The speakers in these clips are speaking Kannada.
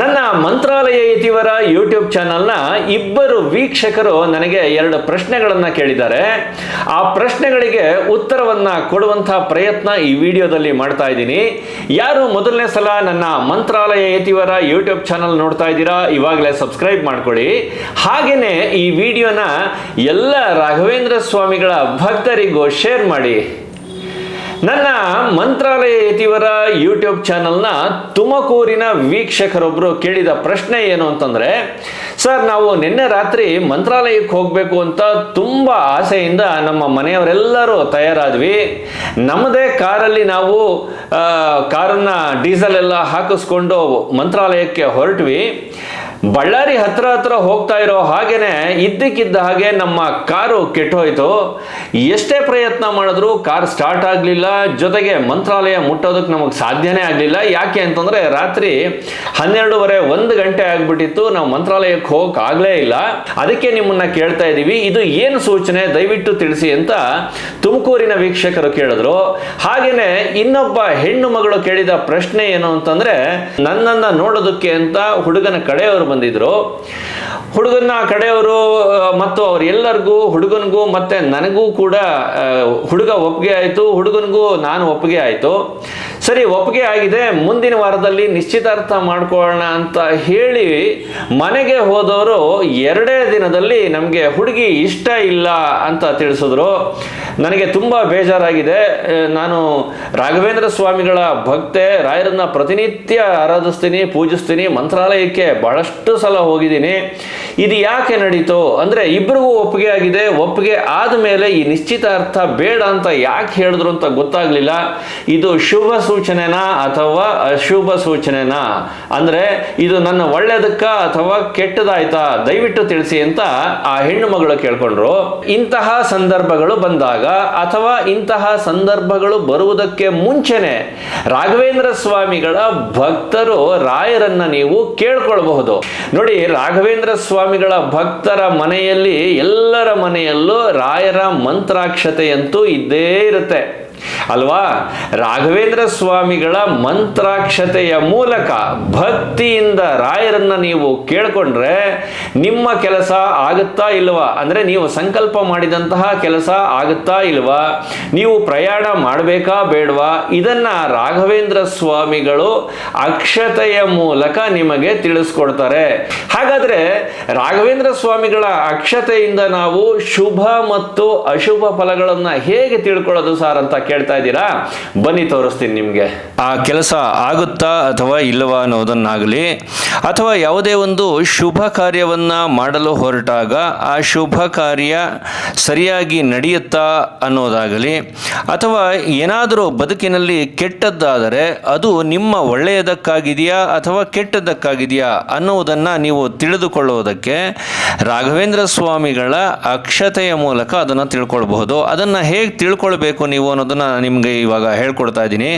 ನನ್ನ ಮಂತ್ರಾಲಯ ಇತಿವರ ಯೂಟ್ಯೂಬ್ ಚಾನಲ್ನ ಇಬ್ಬರು ವೀಕ್ಷಕರು ನನಗೆ ಎರಡು ಪ್ರಶ್ನೆಗಳನ್ನು ಕೇಳಿದ್ದಾರೆ. ಆ ಪ್ರಶ್ನೆಗಳಿಗೆ ಉತ್ತರವನ್ನು ಕೊಡುವಂಥ ಪ್ರಯತ್ನ ಈ ವಿಡಿಯೋದಲ್ಲಿ ಮಾಡ್ತಾ ಇದ್ದೀನಿ. ಯಾರು ಮೊದಲನೇ ಸಲ ನನ್ನ ಮಂತ್ರಾಲಯ ಇತಿವರ ಯೂಟ್ಯೂಬ್ ಚಾನಲ್ ನೋಡ್ತಾ ಇದ್ದೀರಾ, ಇವಾಗಲೇ ಸಬ್ಸ್ಕ್ರೈಬ್ ಮಾಡ್ಕೊಳ್ಳಿ. ಹಾಗೆಯೇ ಈ ವಿಡಿಯೋನ ಎಲ್ಲ ರಾಘವೇಂದ್ರ ಸ್ವಾಮಿಗಳ ಭಕ್ತರಿಗೂ ಶೇರ್ ಮಾಡಿ. ನನ್ನ ಮಂತ್ರಾಲಯ ಯತಿವರ ಯೂಟ್ಯೂಬ್ ಚಾನಲ್ನ ತುಮಕೂರಿನ ವೀಕ್ಷಕರೊಬ್ಬರು ಕೇಳಿದ ಪ್ರಶ್ನೆ ಏನು ಅಂತಂದರೆ, ಸರ್, ನಾವು ನಿನ್ನೆ ರಾತ್ರಿ ಮಂತ್ರಾಲಯಕ್ಕೆ ಹೋಗಬೇಕು ಅಂತ ತುಂಬ ಆಸೆಯಿಂದ ನಮ್ಮ ಮನೆಯವರೆಲ್ಲರೂ ತಯಾರಾದ್ವಿ. ನಮ್ಮದೇ ಕಾರಲ್ಲಿ ನಾವು ಕಾರನ್ನು ಡೀಸೆಲ್ ಎಲ್ಲ ಹಾಕಿಸ್ಕೊಂಡು ಮಂತ್ರಾಲಯಕ್ಕೆ ಹೊರಟ್ವಿ. ಬಳ್ಳಾರಿ ಹತ್ರ ಹತ್ರ ಹೋಗ್ತಾ ಇರೋ ಹಾಗೇನೆ ಇದ್ದಕ್ಕಿದ್ದ ಹಾಗೆ ನಮ್ಮ ಕಾರು ಕೆಟ್ಟೋಯ್ತು. ಎಷ್ಟೇ ಪ್ರಯತ್ನ ಮಾಡಿದ್ರು ಕಾರ್ ಸ್ಟಾರ್ಟ್ ಆಗಲಿಲ್ಲ. ಜೊತೆಗೆ ಮಂತ್ರಾಲಯ ಮುಟ್ಟೋದಕ್ಕೆ ನಮಗೆ ಸಾಧ್ಯನೇ ಆಗಲಿಲ್ಲ. ಯಾಕೆ ಅಂತಂದರೆ ರಾತ್ರಿ ಹನ್ನೆರಡೂವರೆ ಒಂದು ಗಂಟೆ ಆಗಿಬಿಟ್ಟಿತ್ತು. ನಾವು ಮಂತ್ರಾಲಯಕ್ಕೆ ಹೋಗಕ್ಕೆ ಆಗಲೇ ಇಲ್ಲ. ಅದಕ್ಕೆ ನಿಮ್ಮನ್ನ ಕೇಳ್ತಾ ಇದ್ದೀವಿ. ಇದು ಏನು ಸೂಚನೆ? ದಯವಿಟ್ಟು ತಿಳಿಸಿ ಅಂತ ತುಮಕೂರಿನ ವೀಕ್ಷಕರು ಕೇಳಿದ್ರು. ಹಾಗೇನೆ ಇನ್ನೊಬ್ಬ ಹೆಣ್ಣು ಮಗಳು ಕೇಳಿದ ಪ್ರಶ್ನೆ ಏನು ಅಂತಂದ್ರೆ, ನನ್ನನ್ನ ನೋಡೋದಕ್ಕೆ ಅಂತ ಹುಡುಗನ ಕಡೆಯವರು ಬಂದಿದ್ರು. ಹುಡುಗನ ಕಡೆಯವರು ಮತ್ತು ಅವರೆಲ್ಲರಿಗೂ ಹುಡುಗನಿಗೂ, ಮತ್ತೆ ನನಗೂ ಕೂಡ ಹುಡುಗ ಒಪ್ಪಿಗೆ ಆಯಿತು, ಹುಡುಗನಿಗೂ ನಾನು ಒಪ್ಪಿಗೆ ಆಯಿತು. ಸರಿ, ಒಪ್ಪಿಗೆ ಆಗಿದೆ, ಮುಂದಿನ ವಾರದಲ್ಲಿ ನಿಶ್ಚಿತಾರ್ಥ ಮಾಡ್ಕೊಳ್ಳೋಣ ಅಂತ ಹೇಳಿ ಮನೆಗೆ ಹೋದವರು ಎರಡೇ ದಿನದಲ್ಲಿ ನಮಗೆ ಹುಡುಗಿ ಇಷ್ಟ ಇಲ್ಲ ಅಂತ ತಿಳಿಸಿದ್ರು. ನನಗೆ ತುಂಬ ಬೇಜಾರಾಗಿದೆ. ನಾನು ರಾಘವೇಂದ್ರ ಸ್ವಾಮಿಗಳ ಭಕ್ತೆ, ರಾಯರನ್ನ ಪ್ರತಿನಿತ್ಯ ಆರಾಧಿಸ್ತೀನಿ, ಪೂಜಿಸ್ತೀನಿ, ಮಂತ್ರಾಲಯಕ್ಕೆ ಬಹಳಷ್ಟು ಸಲ ಹೋಗಿದ್ದೀನಿ. ಇದು ಯಾಕೆ ನಡೀತು? ಅಂದರೆ ಇಬ್ಬರಿಗೂ ಒಪ್ಪಿಗೆ ಆಗಿದೆ. ಒಪ್ಪಿಗೆ ಆದಮೇಲೆ ಈ ನಿಶ್ಚಿತಾರ್ಥ ಬೇಡ ಅಂತ ಯಾಕೆ ಹೇಳಿದ್ರು ಅಂತ ಗೊತ್ತಾಗಲಿಲ್ಲ. ಇದು ಶುಭ ಸೂಚನೆನಾ ಅಥವಾ ಅಶುಭ ಸೂಚನೆನಾ? ಅಂದರೆ ಇದು ನನ್ನ ಒಳ್ಳೆಯದಕ್ಕ ಅಥವಾ ಕೆಟ್ಟದಾಯ್ತಾ? ದಯವಿಟ್ಟು ತಿಳಿಸಿ ಅಂತ ಆ ಹೆಣ್ಣು ಮಗಳು ಕೇಳ್ಕೊಂಡ್ರು. ಇಂತಹ ಸಂದರ್ಭಗಳು ಬಂದಾಗ ಅಥವಾ ಇಂತಹ ಸಂದರ್ಭಗಳು ಬರುವುದಕ್ಕೆ ಮುಂಚೆನೆ ರಾಘವೇಂದ್ರ ಸ್ವಾಮಿಗಳ ಭಕ್ತರು ರಾಯರನ್ನ ನೀವು ಕೇಳ್ಕೊಳ್ಬಹುದು. ನೋಡಿ, ರಾಘವೇಂದ್ರ ಸ್ವಾಮಿಗಳ ಭಕ್ತರ ಮನೆಯಲ್ಲಿ ಎಲ್ಲರ ಮನೆಯಲ್ಲೂ ರಾಯರ ಮಂತ್ರಾಕ್ಷತೆಯಂತೂ ಇದ್ದೇ ಇರುತ್ತೆ. ಅಲ್ವಾ? ರಾಘವೇಂದ್ರ ಸ್ವಾಮಿಗಳ ಮಂತ್ರಾಕ್ಷತೆಯ ಮೂಲಕ ಭಕ್ತಿಯಿಂದ ರಾಯರನ್ನ ನೀವು ಕೇಳ್ಕೊಂಡ್ರೆ ನಿಮ್ಮ ಕೆಲಸ ಆಗುತ್ತಾ ಇಲ್ವಾ? ಅಂದ್ರೆ ನೀವು ಸಂಕಲ್ಪ ಮಾಡಿದಂತಹ ಕೆಲಸ ಆಗುತ್ತಾ ಇಲ್ವಾ? ನೀವು ಪ್ರಯಾಣ ಮಾಡಬೇಕಾ ಬೇಡವಾ? ಇದನ್ನ ರಾಘವೇಂದ್ರ ಸ್ವಾಮಿಗಳು ಅಕ್ಷತೆಯ ಮೂಲಕ ನಿಮಗೆ ತಿಳಿಸ್ಕೊಡ್ತಾರೆ. ಹಾಗಾದ್ರೆ ರಾಘವೇಂದ್ರ ಸ್ವಾಮಿಗಳ ಅಕ್ಷತೆಯಿಂದ ನಾವು ಶುಭ ಮತ್ತು ಅಶುಭ ಫಲಗಳನ್ನ ಹೇಗೆ ತಿಳ್ಕೊಳ್ಳೋದು ಸರ್ ಅಂತ ಕೇಳ್ತಾ ಇದ್ದೀರಾ? ಬನ್ನಿ ತೋರಿಸ್ತೀನಿ ನಿಮಗೆ. ಆ ಕೆಲಸ ಆಗುತ್ತಾ ಅಥವಾ ಇಲ್ಲವಾ ಅನ್ನೋದನ್ನಾಗಲಿ, ಅಥವಾ ಯಾವುದೇ ಒಂದು ಶುಭ ಕಾರ್ಯವನ್ನು ಮಾಡಲು ಹೊರಟಾಗ ಆ ಶುಭ ಕಾರ್ಯ ಸರಿಯಾಗಿ ನಡೆಯುತ್ತಾ ಅನ್ನೋದಾಗಲಿ, ಅಥವಾ ಏನಾದರೂ ಬದುಕಿನಲ್ಲಿ ಕೆಟ್ಟದ್ದಾದರೆ ಅದು ನಿಮ್ಮ ಒಳ್ಳೆಯದಕ್ಕಾಗಿದೆಯಾ ಅಥವಾ ಕೆಟ್ಟದ್ದಕ್ಕಾಗಿದೆಯಾ ಅನ್ನುವುದನ್ನು ನೀವು ತಿಳಿದುಕೊಳ್ಳುವುದಕ್ಕೆ ರಾಘವೇಂದ್ರ ಸ್ವಾಮಿಗಳ ಅಕ್ಷತೆಯ ಮೂಲಕ ಅದನ್ನು ತಿಳ್ಕೊಳ್ಬಹುದು. ಅದನ್ನು ಹೇಗೆ ತಿಳ್ಕೊಳ್ಬೇಕು ನೀವು ಅನ್ನೋದನ್ನು ಅನ್ನೋದನ್ನು ನಿಮಗೆ ಇವಾಗ ಹೇಳ್ಕೊಡ್ತಾ ಇದ್ದೀನಿ.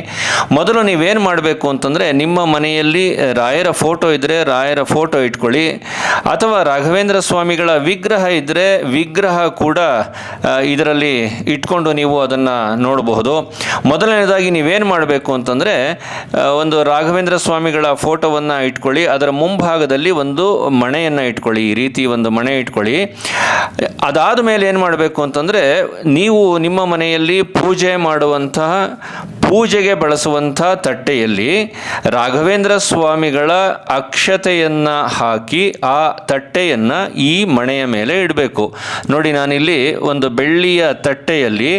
ಮೊದಲು ನೀವೇನು ಮಾಡಬೇಕು ಅಂತಂದರೆ ನಿಮ್ಮ ಮನೆಯಲ್ಲಿ ರಾಯರ ಫೋಟೋ ಇದ್ದರೆ ರಾಯರ ಫೋಟೋ ಇಟ್ಕೊಳ್ಳಿ. ಅಥವಾ ರಾಘವೇಂದ್ರ ಸ್ವಾಮಿಗಳ ವಿಗ್ರಹ ಇದ್ದರೆ ವಿಗ್ರಹ ಕೂಡ ಇದರಲ್ಲಿ ಇಟ್ಕೊಂಡು ನೀವು ಅದನ್ನು ನೋಡಬಹುದು. ಮೊದಲನೇದಾಗಿ ನೀವೇನು ಮಾಡಬೇಕು ಅಂತಂದರೆ ಒಂದು ರಾಘವೇಂದ್ರ ಸ್ವಾಮಿಗಳ ಫೋಟೋವನ್ನು ಇಟ್ಕೊಳ್ಳಿ. ಅದರ ಮುಂಭಾಗದಲ್ಲಿ ಒಂದು ಮಣೆಯನ್ನು ಇಟ್ಕೊಳ್ಳಿ. ಈ ರೀತಿ ಒಂದು ಮಣೆ ಇಟ್ಕೊಳ್ಳಿ. ಅದಾದ ಮೇಲೆ ಏನು ಮಾಡಬೇಕು ಅಂತಂದರೆ, ನೀವು ನಿಮ್ಮ ಮನೆಯಲ್ಲಿ ಪೂಜೆ ಮಾಡುವಂತಹ, ಪೂಜೆಗೆ ಬಳಸುವಂಥ ತಟ್ಟೆಯಲ್ಲಿ ರಾಘವೇಂದ್ರ ಸ್ವಾಮಿಗಳ ಅಕ್ಷತೆಯನ್ನು ಹಾಕಿ ಆ ತಟ್ಟೆಯನ್ನು ಈ ಮಣೆಯ ಮೇಲೆ ಇಡಬೇಕು. ನೋಡಿ, ನಾನಿಲ್ಲಿ ಒಂದು ಬೆಳ್ಳಿಯ ತಟ್ಟೆಯಲ್ಲಿ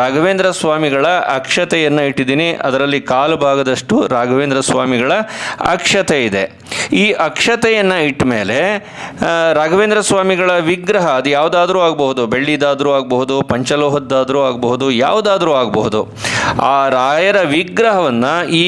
ರಾಘವೇಂದ್ರ ಸ್ವಾಮಿಗಳ ಅಕ್ಷತೆಯನ್ನು ಇಟ್ಟಿದ್ದೀನಿ. ಅದರಲ್ಲಿ ಕಾಲು ಭಾಗದಷ್ಟು ರಾಘವೇಂದ್ರ ಸ್ವಾಮಿಗಳ ಅಕ್ಷತೆ ಇದೆ. ಈ ಅಕ್ಷತೆಯನ್ನು ಇಟ್ಟ ಮೇಲೆ ರಾಘವೇಂದ್ರ ಸ್ವಾಮಿಗಳ ವಿಗ್ರಹ ಅದು ಯಾವುದಾದ್ರೂ ಆಗಬಹುದು. ಬೆಳ್ಳಿದಾದರೂ ಆಗಬಹುದು, ಪಂಚಲೋಹದ್ದಾದರೂ ಆಗಬಹುದು, ಯಾವುದಾದ್ರೂ ಆಗಬಹುದು. ಆ ರಾಯರ ವಿಗ್ರಹವನ್ನು ಈ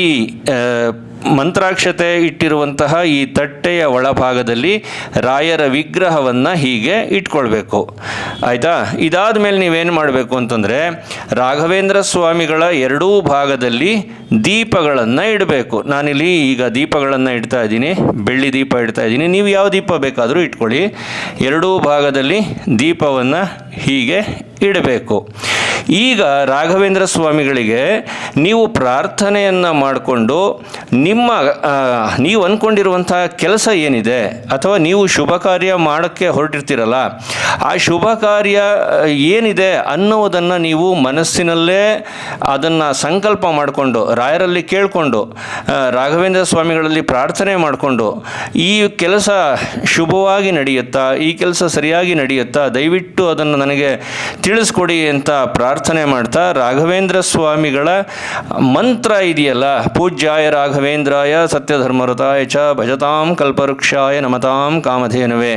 ಮಂತ್ರಾಕ್ಷತೆ ಇಟ್ಟಿರುವಂತಹ ಈ ತಟ್ಟೆಯ ಒಳಭಾಗದಲ್ಲಿ ರಾಯರ ವಿಗ್ರಹವನ್ನು ಹೀಗೆ ಇಟ್ಕೊಳ್ಬೇಕು. ಆಯಿತಾ? ಇದಾದ ಮೇಲೆ ನೀವೇನು ಮಾಡಬೇಕು ಅಂತಂದರೆ ರಾಘವೇಂದ್ರ ಸ್ವಾಮಿಗಳ ಎರಡೂ ಭಾಗದಲ್ಲಿ ದೀಪಗಳನ್ನು ಇಡಬೇಕು. ನಾನಿಲ್ಲಿ ಈಗ ದೀಪಗಳನ್ನು ಇಡ್ತಾ ಇದ್ದೀನಿ. ಬೆಳ್ಳಿ ದೀಪ ಇಡ್ತಾ ಇದ್ದೀನಿ. ನೀವು ಯಾವ ದೀಪ ಬೇಕಾದರೂ ಇಟ್ಕೊಳ್ಳಿ. ಎರಡೂ ಭಾಗದಲ್ಲಿ ದೀಪವನ್ನು ಹೀಗೆ ಇಡಬೇಕು. ಈಗ ರಾಘವೇಂದ್ರ ಸ್ವಾಮಿಗಳಿಗೆ ನೀವು ಪ್ರಾರ್ಥನೆಯನ್ನು ಮಾಡಿಕೊಂಡು ನಿಮ್ಮ ಆ, ನೀವು ಅಂದ್ಕೊಂಡಿರುವಂಥ ಕೆಲಸ ಏನಿದೆ ಅಥವಾ ನೀವು ಶುಭ ಕಾರ್ಯ ಮಾಡೋಕ್ಕೆ ಹೊರಟಿರ್ತೀರಲ್ಲ ಆ ಶುಭ ಕಾರ್ಯ ಏನಿದೆ ಅನ್ನೋದನ್ನು ನೀವು ಮನಸ್ಸಿನಲ್ಲೇ ಅದನ್ನು ಸಂಕಲ್ಪ ಮಾಡಿಕೊಂಡು ರಾಯರಲ್ಲಿ ಕೇಳಿಕೊಂಡು ರಾಘವೇಂದ್ರ ಸ್ವಾಮಿಗಳಲ್ಲಿ ಪ್ರಾರ್ಥನೆ ಮಾಡಿಕೊಂಡು ಈ ಕೆಲಸ ಶುಭವಾಗಿ ನಡೆಯುತ್ತಾ ಈ ಕೆಲಸ ಸರಿಯಾಗಿ ನಡೆಯುತ್ತಾ ದಯವಿಟ್ಟು ಅದನ್ನು ನನಗೆ ತಿಳಿಸ್ಕೊಡಿ ಅಂತ ಪ್ರಾರ್ಥನೆ ಮಾಡ್ತಾ ರಾಘವೇಂದ್ರ ಸ್ವಾಮಿಗಳ ಮಂತ್ರ ಇದೆಯಲ್ಲ ಪೂಜ್ಯಾಯ ರಾಘವೇಂದ್ರಾಯ ಸತ್ಯಧರ್ಮರತಾಯ ಚ ಭಜತಾಂ ಕಲ್ಪವೃಕ್ಷಾಯ ನಮತಾಂ ಕಾಮಧೇನುವೆ.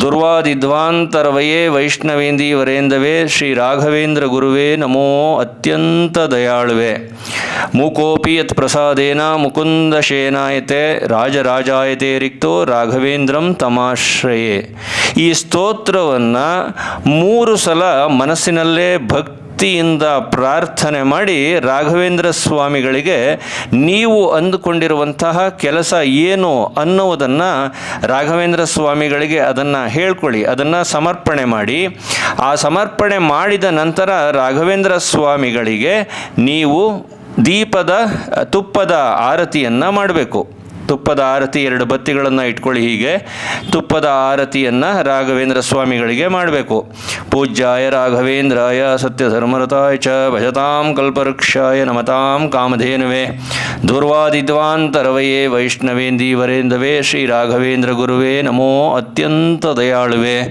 ದುರ್ವಾದಿಧ್ವಾಂತರವಯೇ ವೈಷ್ಣವೇಂದಿ ವರೇಂದವೇ ಶ್ರೀ ರಾಘವೇಂದ್ರ ಗುರುವೇ ನಮೋ ಅತ್ಯಂತ ದಯಾಳುವೆ. ಮೂಕೋಪಿ ಯತ್ ಪ್ರಸಾದೇನ ಮುಕುಂದ ಶೇನಾಯತೆ ರಾಜರಾಜಾಯತೆ ರಿಕ್ತೋ ರಾಘವೇಂದ್ರಂ ತಮಾಶ್ರಯೇ. ಈ ಸ್ತೋತ್ರವನ್ನು ಮೂರು ಸಲ ಮನಸ್ಸಿನಲ್ಲೇ ಭಕ್ತಿಯಿಂದ ಪ್ರಾರ್ಥನೆ ಮಾಡಿ ರಾಘವೇಂದ್ರ ಸ್ವಾಮಿಗಳಿಗೆ ನೀವು ಅಂದುಕೊಂಡಿರುವಂತಹ ಕೆಲಸ ಏನು ಅನ್ನುವುದನ್ನು ರಾಘವೇಂದ್ರ ಸ್ವಾಮಿಗಳಿಗೆ ಅದನ್ನು ಹೇಳ್ಕೊಳ್ಳಿ, ಅದನ್ನು ಸಮರ್ಪಣೆ ಮಾಡಿ. ಆ ಸಮರ್ಪಣೆ ಮಾಡಿದ ನಂತರ ರಾಘವೇಂದ್ರ ಸ್ವಾಮಿಗಳಿಗೆ ನೀವು ದೀಪದ, ತುಪ್ಪದ ಆರತಿಯನ್ನು ಮಾಡಬೇಕು. ತುಪ್ಪದ ಆರತಿ ಎರಡು ಬತ್ತಿಗಳನ್ನು ಇಟ್ಕೊಳ್ಳಿ ಹೀಗೆ. ತುಪ್ಪದ ಆರತಿಯನ್ನು ರಾಘವೇಂದ್ರ ಸ್ವಾಮಿಗಳಿಗೆ ಮಾಡಬೇಕು. ಪೂಜ್ಯಾಯ ರಾಘವೇಂದ್ರಾಯ ಸತ್ಯಧರ್ಮರತಾಯ ಚ ಭಜತಾಂ ಕಲ್ಪವೃಕ್ಷಾಯ ನಮತಾಂ ಕಾಮಧೇನುವೆ. ದುರ್ವಾದಿದ್ವಾಂತರವಯೇ ವೈಷ್ಣವೇಂದಿ ವರೇಂದವೇ ಶ್ರೀ ರಾಘವೇಂದ್ರ ಗುರುವೇ ನಮೋ ಅತ್ಯಂತ ದಯಾಳುವೆ.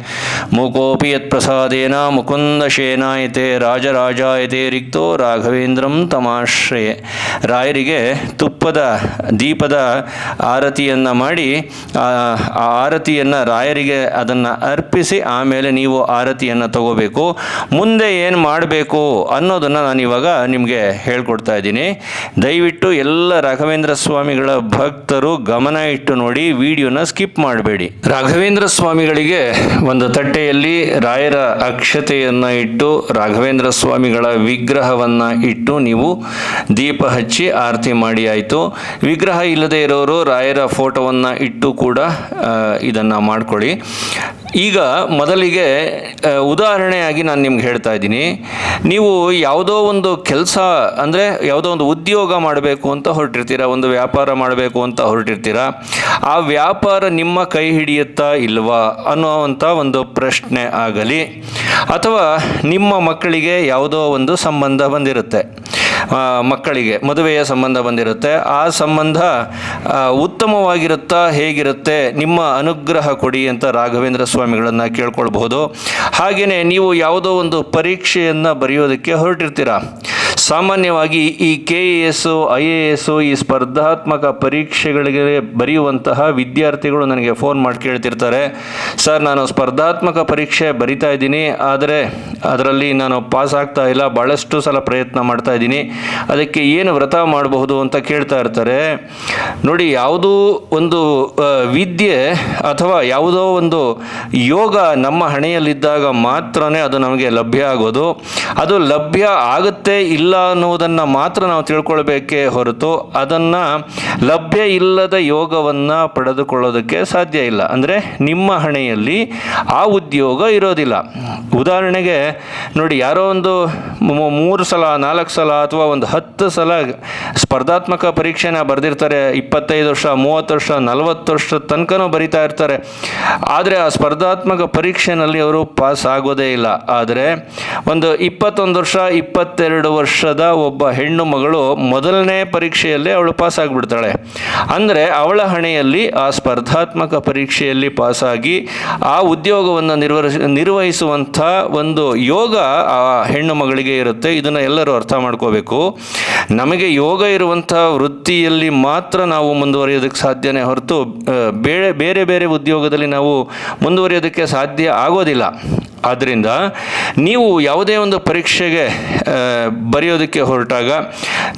ಮೂಕೋಪಿ ಯತ್ ಪ್ರಸಾದೇನ ಮುಕುಂದ ಶೇನಾಯಿತೆ ರಾಜರಾಜಾಯತೆ ರಿಕ್ತೋ ರಾಘವೇಂದ್ರಂ ತಮಾಶ್ರಯೆ. ರಾಯರಿಗೆ ತುಪ್ಪದ ದೀಪದ ಆರತಿಯನ್ನು ಮಾಡಿ, ಆ ಆರತಿಯನ್ನು ರಾಯರಿಗೆ ಅದನ್ನು ಅರ್ಪಿಸಿ ಆಮೇಲೆ ನೀವು ಆರತಿಯನ್ನು ತಗೋಬೇಕು. ಮುಂದೆ ಏನು ಮಾಡಬೇಕು ಅನ್ನೋದನ್ನು ನಾನು ಇವಾಗ ನಿಮಗೆ ಹೇಳ್ಕೊಡ್ತಾ ಇದ್ದೀನಿ. ದಯವಿಟ್ಟು ಎಲ್ಲ ರಾಘವೇಂದ್ರ ಸ್ವಾಮಿಗಳ ಭಕ್ತರು ಗಮನ ಇಟ್ಟು ನೋಡಿ ವಿಡಿಯೋನ ಸ್ಕಿಪ್ ಮಾಡಬೇಡಿ. ರಾಘವೇಂದ್ರ ಸ್ವಾಮಿಗಳಿಗೆ ಒಂದು ತಟ್ಟೆಯಲ್ಲಿ ರಾಯರ ಅಕ್ಷತೆಯನ್ನು ಇಟ್ಟು, ರಾಘವೇಂದ್ರ ಸ್ವಾಮಿಗಳ ವಿಗ್ರಹವನ್ನು ಇಟ್ಟು ನೀವು ದೀಪ ಹಚ್ಚಿ ಆರತಿ ಮಾಡಿ ಆಯಿತು. ವಿಗ್ರಹ ಇಲ್ಲದೆ ಇರೋರು ರಾಯರ ಫೋಟೋವನ್ನು ಇಟ್ಟು ಕೂಡ ಇದನ್ನು ಮಾಡ್ಕೊಳ್ಳಿ. ಈಗ ಮೊದಲಿಗೆ ಉದಾಹರಣೆಯಾಗಿ ನಾನು ನಿಮ್ಗೆ ಹೇಳ್ತಾ ಇದ್ದೀನಿ. ನೀವು ಯಾವುದೋ ಒಂದು ಕೆಲಸ ಅಂದರೆ ಯಾವುದೋ ಒಂದು ಉದ್ಯೋಗ ಮಾಡಬೇಕು ಅಂತ ಹೊರಟಿರ್ತೀರ, ಒಂದು ವ್ಯಾಪಾರ ಮಾಡಬೇಕು ಅಂತ ಹೊರಟಿರ್ತೀರ, ಆ ವ್ಯಾಪಾರ ನಿಮ್ಮ ಕೈ ಹಿಡಿಯುತ್ತಾ ಇಲ್ವಾ ಅನ್ನೋವಂಥ ಒಂದು ಪ್ರಶ್ನೆ ಆಗಲಿ, ಅಥವಾ ನಿಮ್ಮ ಮಕ್ಕಳಿಗೆ ಯಾವುದೋ ಒಂದು ಸಂಬಂಧ ಬಂದಿರುತ್ತೆ. ಮಕ್ಕಳಿಗೆ ಮದುವೆಯ ಸಂಬಂಧ ಬಂದಿರುತ್ತೆ. ಆ ಸಂಬಂಧ ಉತ್ತಮವಾಗಿರುತ್ತಾ ಹೇಗಿರುತ್ತೆ, ನಿಮ್ಮ ಅನುಗ್ರಹ ಕೊಡಿ ಅಂತ ರಾಘವೇಂದ್ರ ಸ್ವಾಮಿಗಳನ್ನು ಕೇಳ್ಕೊಳ್ಬಹುದು. ಹಾಗೆಯೇ ನೀವು ಯಾವುದೋ ಒಂದು ಪರೀಕ್ಷೆಯನ್ನು ಬರೆಯೋದಕ್ಕೆ ಹೊರಟಿರ್ತೀರ? ಸಾಮಾನ್ಯವಾಗಿ ಈ K A S I A S ಈ ಸ್ಪರ್ಧಾತ್ಮಕ ಪರೀಕ್ಷೆಗಳಿಗೆ ಬರೆಯುವಂತಹ ವಿದ್ಯಾರ್ಥಿಗಳು ನನಗೆ ಫೋನ್ ಮಾಡಿ ಕೇಳ್ತಿರ್ತಾರೆ. ಸರ್, ನಾನು ಸ್ಪರ್ಧಾತ್ಮಕ ಪರೀಕ್ಷೆ ಬರಿತಾ ಇದ್ದೀನಿ. ಆದರೆ ಅದರಲ್ಲಿ ನಾನು ಪಾಸ್ ಆಗ್ತಾ ಇಲ್ಲ. ಭಾಳಷ್ಟು ಸಲ ಪ್ರಯತ್ನ ಮಾಡ್ತಾ ಇದ್ದೀನಿ. ಅದಕ್ಕೆ ಏನು ವ್ರತ ಮಾಡಬಹುದು ಅಂತ ಕೇಳ್ತಾ ಇರ್ತಾರೆ. ನೋಡಿ, ಯಾವುದೋ ಒಂದು ವಿದ್ಯೆ ಅಥವಾ ಯಾವುದೋ ಒಂದು ಯೋಗ ನಮ್ಮ ಹಣೆಯಲ್ಲಿದ್ದಾಗ ಮಾತ್ರನೇ ಅದು ನಮಗೆ ಲಭ್ಯ ಆಗೋದು. ಅದು ಲಭ್ಯ ಆಗುತ್ತೆ ಇಲ್ಲ ಇಲ್ಲ ಅನ್ನುವುದನ್ನು ಮಾತ್ರ ನಾವು ತಿಳ್ಕೊಳ್ಬೇಕೇ ಹೊರತು ಅದನ್ನು ಲಭ್ಯ ಇಲ್ಲದ ಯೋಗವನ್ನು ಪಡೆದುಕೊಳ್ಳೋದಕ್ಕೆ ಸಾಧ್ಯ ಇಲ್ಲ. ಅಂದರೆ ನಿಮ್ಮ ಹಣೆಯಲ್ಲಿ ಆ ಉದ್ಯೋಗ ಇರೋದಿಲ್ಲ. ಉದಾಹರಣೆಗೆ ನೋಡಿ ಯಾರೋ ಒಂದು ಮೂರು ಸಲ, ನಾಲ್ಕು ಸಲ ಅಥವಾ ಒಂದು ಹತ್ತು ಸಲ ಸ್ಪರ್ಧಾತ್ಮಕ ಪರೀಕ್ಷೆನ ಬರೆದಿರ್ತಾರೆ. ಇಪ್ಪತ್ತೈದು ವರ್ಷ, ಮೂವತ್ತು ವರ್ಷ, ನಲವತ್ತು ವರ್ಷ ತನಕನೂ ಬರಿತಾ ಇರ್ತಾರೆ. ಆದರೆ ಆ ಸ್ಪರ್ಧಾತ್ಮಕ ಪರೀಕ್ಷೆನಲ್ಲಿ ಅವರು ಪಾಸ್ ಆಗೋದೇ ಇಲ್ಲ. ಆದರೆ ಒಂದು ಇಪ್ಪತ್ತೊಂದು ವರ್ಷ, ಇಪ್ಪತ್ತೆರಡು ವರ್ಷದ ಒಬ್ಬ ಹೆಣ್ಣು ಮಗಳು ಮೊದಲನೇ ಪರೀಕ್ಷೆಯಲ್ಲಿ ಅವಳು ಪಾಸ್ ಆಗಿಬಿಡ್ತಾಳೆ ಅಂದರೆ ಅವಳ ಹಣೆಯಲ್ಲಿ ಆ ಸ್ಪರ್ಧಾತ್ಮಕ ಪರೀಕ್ಷೆಯಲ್ಲಿ ಪಾಸಾಗಿ ಆ ಉದ್ಯೋಗವನ್ನು ನಿರ್ವಹಿಸ ನಿರ್ವಹಿಸುವಂಥ ಒಂದು ಯೋಗ ಆ ಹೆಣ್ಣು ಮಗಳಿಗೆ ಇರುತ್ತೆ. ಇದನ್ನು ಎಲ್ಲರೂ ಅರ್ಥ ಮಾಡ್ಕೋಬೇಕು. ನಮಗೆ ಯೋಗ ಇರುವಂಥ ವೃತ್ತಿಯಲ್ಲಿ ಮಾತ್ರ ನಾವು ಮುಂದುವರಿಯೋದಕ್ಕೆ ಸಾಧ್ಯನೇ ಹೊರತು ಬೇರೆ ಬೇರೆ ಬೇರೆ ಉದ್ಯೋಗದಲ್ಲಿ ನಾವು ಮುಂದುವರಿಯೋದಕ್ಕೆ ಸಾಧ್ಯ ಆಗೋದಿಲ್ಲ. ಆದ್ದರಿಂದ ನೀವು ಯಾವುದೇ ಒಂದು ಪರೀಕ್ಷೆಗೆ ಆ, ಬರೆಯೋದಕ್ಕೆ ಹೊರಟಾಗ,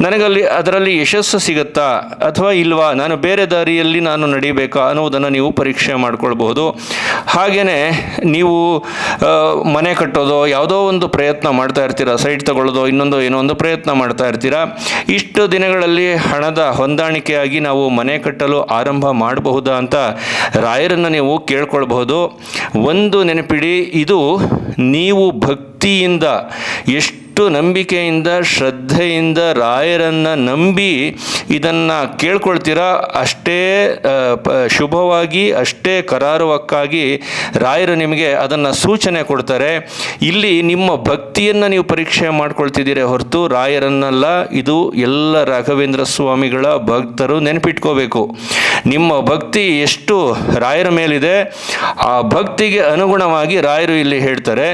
ನನಗಲ್ಲಿ ಅದರಲ್ಲಿ ಯಶಸ್ಸು ಸಿಗುತ್ತಾ ಅಥವಾ ಇಲ್ವಾ? ನಾನು ಬೇರೆ ದಾರಿಯಲ್ಲಿ ನಾನು ನಡಿಬೇಕಾ ಅನ್ನೋದನ್ನು ನೀವು ಪರೀಕ್ಷೆ ಮಾಡ್ಕೊಳ್ಬಹುದು. ಹಾಗೆಯೇ ನೀವು ಮನೆ ಕಟ್ಟೋದು, ಯಾವುದೋ ಒಂದು ಪ್ರಯತ್ನ ಮಾಡ್ತಾ ಇರ್ತೀರಾ? ಸೈಟ್ ತಗೊಳ್ಳೋದು, ಇನ್ನೊಂದು ಏನೋ ಒಂದು ಪ್ರಯತ್ನ ಮಾಡ್ತಾ ಇರ್ತೀರಾ? ಇಷ್ಟು ದಿನಗಳಲ್ಲಿ ಹಣದ ಹೊಂದಾಣಿಕೆಯಾಗಿ ನಾವು ಮನೆ ಕಟ್ಟಲು ಆರಂಭ ಮಾಡಬಹುದಾ ಅಂತ ರಾಯರನ್ನು ನೀವು ಕೇಳ್ಕೊಳ್ಬಹುದು. ಒಂದು ನೆನಪಿಡಿ, ಇದು ನೀವು ಭಕ್ತಿಯಿಂದ ಎಷ್ಟು ನಂಬಿಕೆಯಿಂದ, ಶ್ರದ್ಧೆಯಿಂದ ರಾಯರನ್ನು ನಂಬಿ ಇದನ್ನು ಕೇಳ್ಕೊಳ್ತೀರಾ? ಅಷ್ಟೇ ಶುಭವಾಗಿ, ಅಷ್ಟೇ ಕರಾರುವಕ್ಕಾಗಿ ರಾಯರು ನಿಮಗೆ ಅದನ್ನು ಸೂಚನೆ ಕೊಡ್ತಾರೆ. ಇಲ್ಲಿ ನಿಮ್ಮ ಭಕ್ತಿಯನ್ನು ನೀವು ಪರೀಕ್ಷೆ ಮಾಡ್ಕೊಳ್ತಿದ್ದೀರಿ ಹೊರತು ರಾಯರನ್ನಲ್ಲ, ಇದು ಎಲ್ಲ ರಾಘವೇಂದ್ರ ಸ್ವಾಮಿಗಳ ಭಕ್ತರು ನೆನಪಿಟ್ಕೋಬೇಕು. ನಿಮ್ಮ ಭಕ್ತಿ ಎಷ್ಟು ರಾಯರ ಮೇಲಿದೆ, ಆ ಭಕ್ತಿಗೆ ಅನುಗುಣವಾಗಿ ರಾಯರು ಇಲ್ಲಿ ಹೇಳ್ತಾರೆ.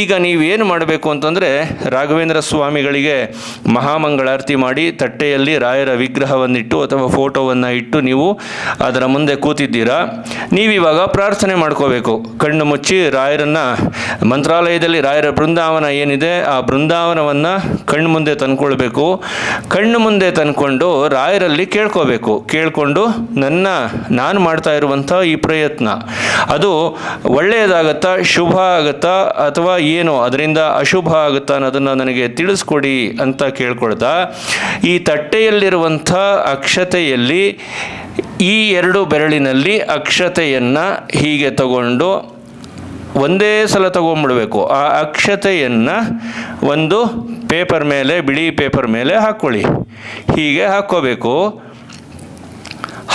ಈಗ ನೀವೇನು ಮಾಡಬೇಕು ಅಂತಂದರೆ ರಾಘವೇಂದ್ರ ಸ್ವಾಮಿಗಳಿಗೆ ಮಹಾಮಂಗಳಾರತಿ ಮಾಡಿ ತಟ್ಟೆಯಲ್ಲಿ ರಾಯರ ವಿಗ್ರಹವನ್ನಿಟ್ಟು ಅಥವಾ ಫೋಟೋವನ್ನು ಇಟ್ಟು ನೀವು ಅದರ ಮುಂದೆ ಕೂತಿದ್ದೀರಾ? ನೀವಿವಾಗ ಪ್ರಾರ್ಥನೆ ಮಾಡ್ಕೋಬೇಕು. ಕಣ್ಣು ಮುಚ್ಚಿ ರಾಯರನ್ನು, ಮಂತ್ರಾಲಯದಲ್ಲಿ ರಾಯರ ಬೃಂದಾವನ ಏನಿದೆ, ಆ ಬೃಂದಾವನವನ್ನು ಕಣ್ಣು ಮುಂದೆ ತಂದ್ಕೊಳ್ಬೇಕು. ಕಣ್ಣು ಮುಂದೆ ತಂದ್ಕೊಂಡು ರಾಯರಲ್ಲಿ ಕೇಳ್ಕೋಬೇಕು. ಕೇಳಿಕೊಂಡು ನನ್ನ, ನಾನು ಮಾಡ್ತಾ ಇರುವಂಥ ಈ ಪ್ರಯತ್ನ. ಅದು ಒಳ್ಳೆಯದಾಗತ್ತಾ, ಶುಭ ಆಗುತ್ತಾ ಅಥವಾ ಏನು, ಅದರಿಂದ ಅಶುಭ ಆಗುತ್ತಾ ಅನ್ನೋದನ್ನು ನನಗೆ ತಿಳಿಸ್ಕೊಡಿ ಅಂತ ಕೇಳ್ಕೊಳ್ತಾ ಈ ತಟ್ಟೆಯಲ್ಲಿರುವಂಥ ಅಕ್ಷತೆಯಲ್ಲಿ ಈ ಎರಡು ಬೆರಳಿನಲ್ಲಿ ಅಕ್ಷತೆಯನ್ನು ಹೀಗೆ ತಗೊಂಡು ಒಂದೇ ಸಲ ತಗೊಂಬಿಡಬೇಕು. ಆ ಅಕ್ಷತೆಯನ್ನು ಒಂದು ಪೇಪರ್ ಮೇಲೆ, ಬಿಳಿ ಪೇಪರ್ ಮೇಲೆ ಹಾಕ್ಕೊಳ್ಳಿ ಹೀಗೆ ಹಾಕ್ಕೋಬೇಕು.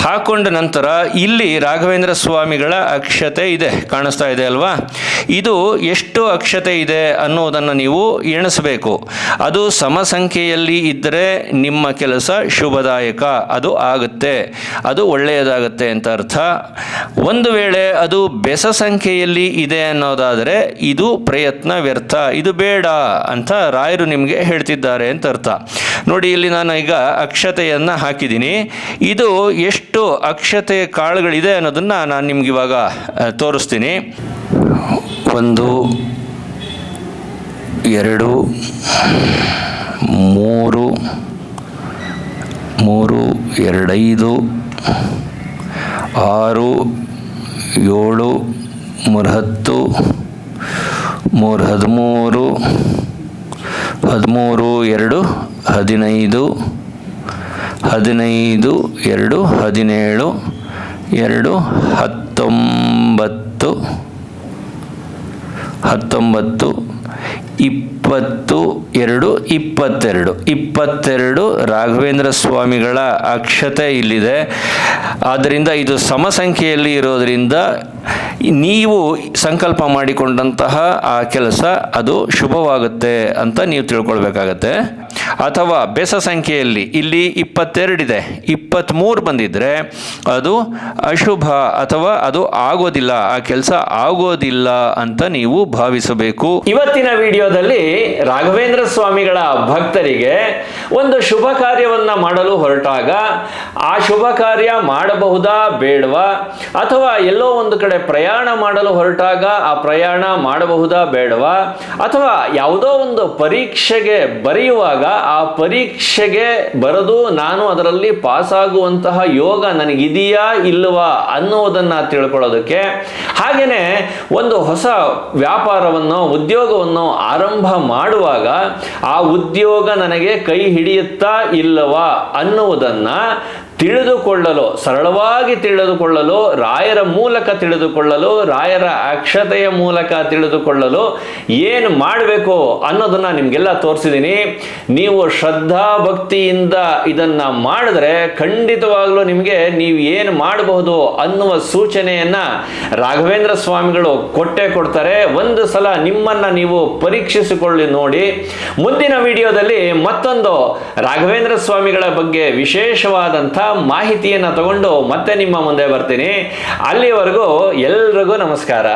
ಹಾಕೊಂಡ ನಂತರ ಇಲ್ಲಿ ರಾಘವೇಂದ್ರ ಸ್ವಾಮಿಗಳ ಅಕ್ಷತೆ ಇದೆ. ಕಾಣಿಸ್ತಾ ಇದೆ ಅಲ್ವಾ? ಇದು ಎಷ್ಟು ಅಕ್ಷತೆ ಇದೆ ಅನ್ನೋದನ್ನು ನೀವು ಎಣಿಸಬೇಕು. ಅದು ಸಮ ಸಂಖ್ಯೆಯಲ್ಲಿ ಇದ್ದರೆ ನಿಮ್ಮ ಕೆಲಸ ಶುಭದಾಯಕ. ಅದು ಆಗುತ್ತೆ. ಅದು ಒಳ್ಳೆಯದಾಗುತ್ತೆ ಅಂತ ಅರ್ಥ. ಒಂದು ವೇಳೆ ಅದು ಬೆಸ ಸಂಖ್ಯೆಯಲ್ಲಿ ಇದೆ ಅನ್ನೋದಾದರೆ ಇದು ಪ್ರಯತ್ನ ವ್ಯರ್ಥ. ಇದು ಬೇಡ ಅಂತ ರಾಯರು ನಿಮಗೆ ಹೇಳ್ತಿದ್ದಾರೆ ಅಂತ ಅರ್ಥ. ನೋಡಿ, ಇಲ್ಲಿ ನಾನು ಈಗ ಅಕ್ಷತೆಯನ್ನು ಹಾಕಿದ್ದೀನಿ. ಇದು ಎಷ್ಟು ಅಕ್ಷತೆ ಕಾಳುಗಳಿದೆ ಅನ್ನೋದನ್ನು ನಾನು ನಿಮ್ಗೆ ಇವಾಗ ತೋರಿಸ್ತೀನಿ. ಒಂದು, ಎರಡು, ಮೂರು ಮೂರು, ಎರಡೈದು, ಆರು, ಏಳು, ಮೂರು ಹತ್ತು, ಮೂರು ಹದಿಮೂರು ಹದಿಮೂರು, ಎರಡು, ಹದಿನೈದು ಹದಿನೈದು, ಎರಡು, ಹದಿನೇಳು, ಎರಡು, ಹತ್ತೊಂಬತ್ತು ಹತ್ತೊಂಬತ್ತು, ಇಪ್ಪತ್ತು, ಎರಡು, ಇಪ್ಪತ್ತೆರಡು. ಇಪ್ಪತ್ತೆರಡು ರಾಘವೇಂದ್ರ ಸ್ವಾಮಿಗಳ ಅಕ್ಷತೆ ಇಲ್ಲಿದೆ. ಆದ್ದರಿಂದ ಇದು ಸಮ ಸಂಖ್ಯೆಯಲ್ಲಿ ಇರೋದರಿಂದ ನೀವು ಸಂಕಲ್ಪ ಮಾಡಿಕೊಂಡಂತಹ ಆ ಕೆಲಸ ಅದು ಶುಭವಾಗುತ್ತೆ ಅಂತ ನೀವು ತಿಳ್ಕೊಳ್ಬೇಕಾಗತ್ತೆ. ಅಥವಾ ಬೆಸ ಸಂಖ್ಯೆಯಲ್ಲಿ ಇಲ್ಲಿ ಇಪ್ಪತ್ತೆರಡಿದೆ. ಇಪ್ಪತ್ತ್ಮೂರು ಬಂದಿದ್ದರೆ ಅದು ಅಶುಭ ಅಥವಾ ಅದು ಆಗೋದಿಲ್ಲ. ಆ ಕೆಲಸ ಆಗೋದಿಲ್ಲ ಅಂತ ನೀವು ಭಾವಿಸಬೇಕು. ಇವತ್ತಿನ ವಿಡಿಯೋದಲ್ಲಿ ರಾಘವೇಂದ್ರ ಸ್ವಾಮಿಗಳ ಭಕ್ತರಿಗೆ ಒಂದು ಶುಭ ಕಾರ್ಯವನ್ನ ಮಾಡಲು ಹೊರಟಾಗ ಆ ಶುಭ ಕಾರ್ಯ ಮಾಡಬಹುದಾ ಬೇಡವಾ? ಅಥವಾ ಎಲ್ಲೋ ಒಂದು ಕಡೆ ಪ್ರಯಾಣ ಮಾಡಲು ಹೊರಟಾಗ ಆ ಪ್ರಯಾಣ ಮಾಡಬಹುದಾ ಬೇಡವಾ? ಅಥವಾ ಯಾವುದೋ ಒಂದು ಪರೀಕ್ಷೆಗೆ ಬರೆಯುವಾಗ ಆ ಪರೀಕ್ಷೆಗೆ ಬರೆದು ನಾನು ಅದರಲ್ಲಿ ಪಾಸಾಗುವಂತಹ ಯೋಗ ನನಗಿದೆಯಾ ಇಲ್ಲವಾ ಅನ್ನುವುದನ್ನು ತಿಳ್ಕೊಳ್ಳೋದಕ್ಕೆ ಹಾಗೆಯೇ ಒಂದು ಹೊಸ ವ್ಯಾಪಾರವನ್ನು, ಉದ್ಯೋಗವನ್ನು ಆರಂಭ ಮಾಡುವಾಗ ಆ ಉದ್ಯೋಗ ನನಗೆ ಕೈ ಹಿಡಿಯುತ್ತಾ ಇಲ್ಲವಾ ಅನ್ನುವುದನ್ನು ತಿಳಿದುಕೊಳ್ಳಲು, ಸರಳವಾಗಿ ತಿಳಿದುಕೊಳ್ಳಲು, ರಾಯರ ಮೂಲಕ ತಿಳಿದುಕೊಳ್ಳಲು, ರಾಯರ ಅಕ್ಷತೆಯ ಮೂಲಕ ತಿಳಿದುಕೊಳ್ಳಲು ಏನು ಮಾಡಬೇಕು ಅನ್ನೋದನ್ನ ನಿಮಗೆಲ್ಲ ತೋರಿಸಿದ್ದೀನಿ ನೀವು ಶ್ರದ್ಧಾ ಭಕ್ತಿಯಿಂದ ಇದನ್ನ ಮಾಡಿದ್ರೆ ಖಂಡಿತವಾಗ್ಲೂ ನಿಮಗೆ ನೀವು ಏನು ಮಾಡಬಹುದು ಅನ್ನುವ ಸೂಚನೆಯನ್ನ ರಾಘವೇಂದ್ರ ಸ್ವಾಮಿಗಳು ಕೊಟ್ಟೆ ಕೊಡ್ತಾರೆ. ಒಂದು ಸಲ ನಿಮ್ಮನ್ನ ನೀವು ಪರೀಕ್ಷಿಸಿಕೊಳ್ಳಿ ನೋಡಿ. ಮುಂದಿನ ವಿಡಿಯೋದಲ್ಲಿ ಮತ್ತೊಂದು ರಾಘವೇಂದ್ರ ಸ್ವಾಮಿಗಳ ಬಗ್ಗೆ ವಿಶೇಷವಾದಂಥ ಮಾಹಿತಿಯನ್ನು ತಗೊಂಡು ಮತ್ತೆ ನಿಮ್ಮ ಮುಂದೆ ಬರ್ತೀನಿ. ಅಲ್ಲಿವರೆಗೂ ಎಲ್ರಿಗೂ ನಮಸ್ಕಾರ.